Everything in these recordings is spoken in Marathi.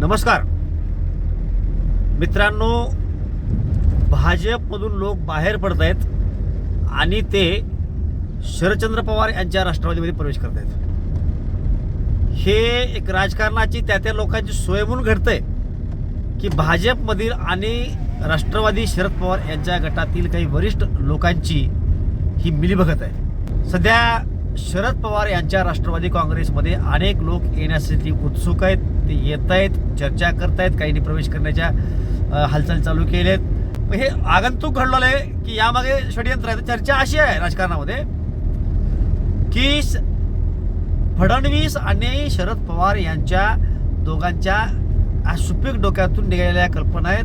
नमस्कार. मित्रांनो भाजपमधून लोक बाहेर पडत आहेत आणि ते शरदचंद्र पवार यांच्या राष्ट्रवादीमध्ये प्रवेश करत आहेत हे एक राजकारणाची त्या त्या लोकांची सोय म्हणून घडतंय की भाजपमधील आणि राष्ट्रवादी शरद पवार यांच्या गटातील काही वरिष्ठ लोकांची ही मिलीभगत आहे. सध्या शरद पवार यांच्या राष्ट्रवादी काँग्रेसमध्ये अनेक लोक येण्यासाठी उत्सुक आहेत. ते येत आहेत चर्चा करतायत काहींनी प्रवेश करण्याच्या हालचाल चालू केल्या आहेत हे आगंतुक घडलेलं आहे की यामागे षडयंत्र आहे तर चर्चा अशी आहे राजकारणामध्ये की फडणवीस आणि शरद पवार यांच्या दोघांच्या सुपीक डोक्यातून निघालेल्या कल्पना आहेत.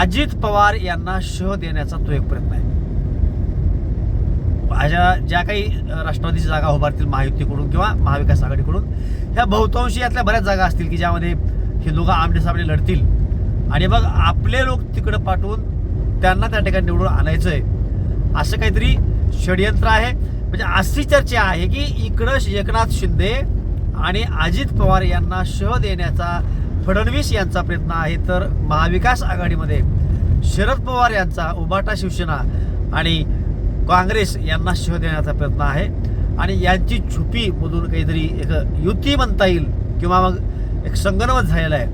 अजित पवार यांना शह देण्याचा तो एक प्रयत्न आहे. माझ्या ज्या काही राष्ट्रवादीच्या राष्ट्रवादीची जागा उभारतील महायुतीकडून किंवा महाविकास आघाडीकडून ह्या बहुतांशी यातल्या बऱ्याच जागा असतील की ज्यामध्ये हे दोघं आमने सामने लढतील. आणि मग आपले लोक तिकडं पाठवून त्यांना त्या ठिकाणी निवडून आणायचं आहे असं काहीतरी षडयंत्र आहे. म्हणजे अशी चर्चा आहे की इकडं एकनाथ शिंदे आणि अजित पवार यांना शह देण्याचा फडणवीस यांचा प्रयत्न आहे. तर महाविकास आघाडीमध्ये शरद पवार यांचा उबाटा शिवसेना आणि काँग्रेस यांना शिव देण्याचा प्रयत्न आहे. आणि यांची छुपी मधून काहीतरी एक युती म्हणता येईल किंवा मग एक संगणवत झालेलं आहे.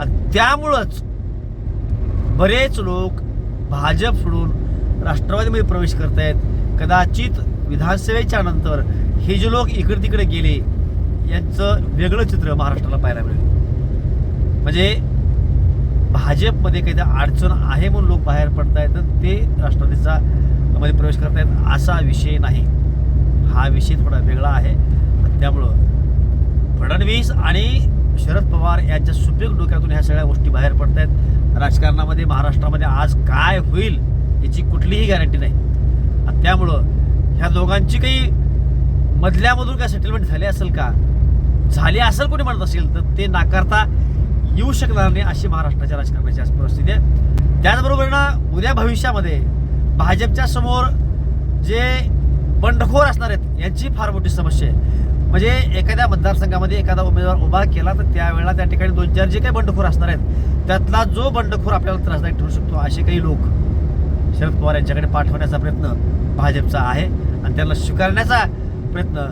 आणि त्यामुळंच बरेच लोक भाजप सोडून राष्ट्रवादीमध्ये प्रवेश करत आहेत. कदाचित विधानसभेच्या नंतर हे जे लोक इकडे तिकडे गेले यांचं वेगळं चित्र महाराष्ट्राला पाहायला मिळेल. म्हणजे भाजपमध्ये काही अडचण आहे म्हणून लोक बाहेर पडतायत तर ते राष्ट्रवादीचा मध्ये प्रवेश करत आहेत असा विषय नाही. हा विषय थोडा वेगळा आहे. त्यामुळं फडणवीस आणि शरद पवार यांच्या सुपीक डोक्यातून ह्या सगळ्या गोष्टी बाहेर पडत आहेत राजकारणामध्ये महाराष्ट्रामध्ये आज काय होईल याची कुठलीही गॅरंटी नाही. आणि त्यामुळं ह्या दोघांची काही मधल्यामधून काय सेटलमेंट झाली असेल का? झाली असेल कोणी म्हणत असेल तर ते नाकारता येऊ शकणार नाही अशी महाराष्ट्राच्या राजकारणाची आज परिस्थिती आहे. त्याचबरोबर ना उद्या भविष्यामध्ये भाजपच्या समोर जे बंडखोर असणार आहेत यांची फार मोठी समस्या आहे. म्हणजे एखाद्या मतदारसंघामध्ये एखादा उमेदवार उभा केला तर त्यावेळेला त्या ठिकाणी दोन चार जे काही बंडखोर असणार आहेत त्यातला जो बंडखोर आपल्याला त्रासदायक ठरू शकतो असे काही लोक शरद पवार यांच्याकडे पाठवण्याचा प्रयत्न भाजपचा आहे आणि त्यांना स्वीकारण्याचा प्रयत्न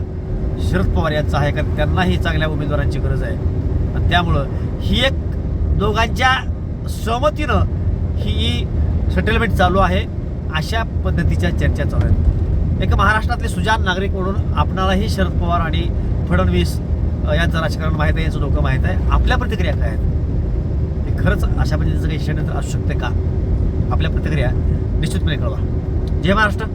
शरद पवार यांचा आहे कारण त्यांनाही चांगल्या उमेदवारांची गरज आहे. आणि त्यामुळं ही एक दोघांच्या सहमतीनं ही सेटलमेंट चालू आहे. अशा पद्धतीच्या चर्चा चालू आहेत. एक महाराष्ट्रातले सुजान नागरिक म्हणून आपणालाही शरद पवार आणि फडणवीस यांचं राजकारण माहीत आहे यांचं लोकं माहीत आहे. आपल्या प्रतिक्रिया काय आहेत? हे खरंच अशा पद्धतीचं काही षडयंत्र असू शकते का? आपल्या प्रतिक्रिया निश्चितपणे कळवा. जय महाराष्ट्र.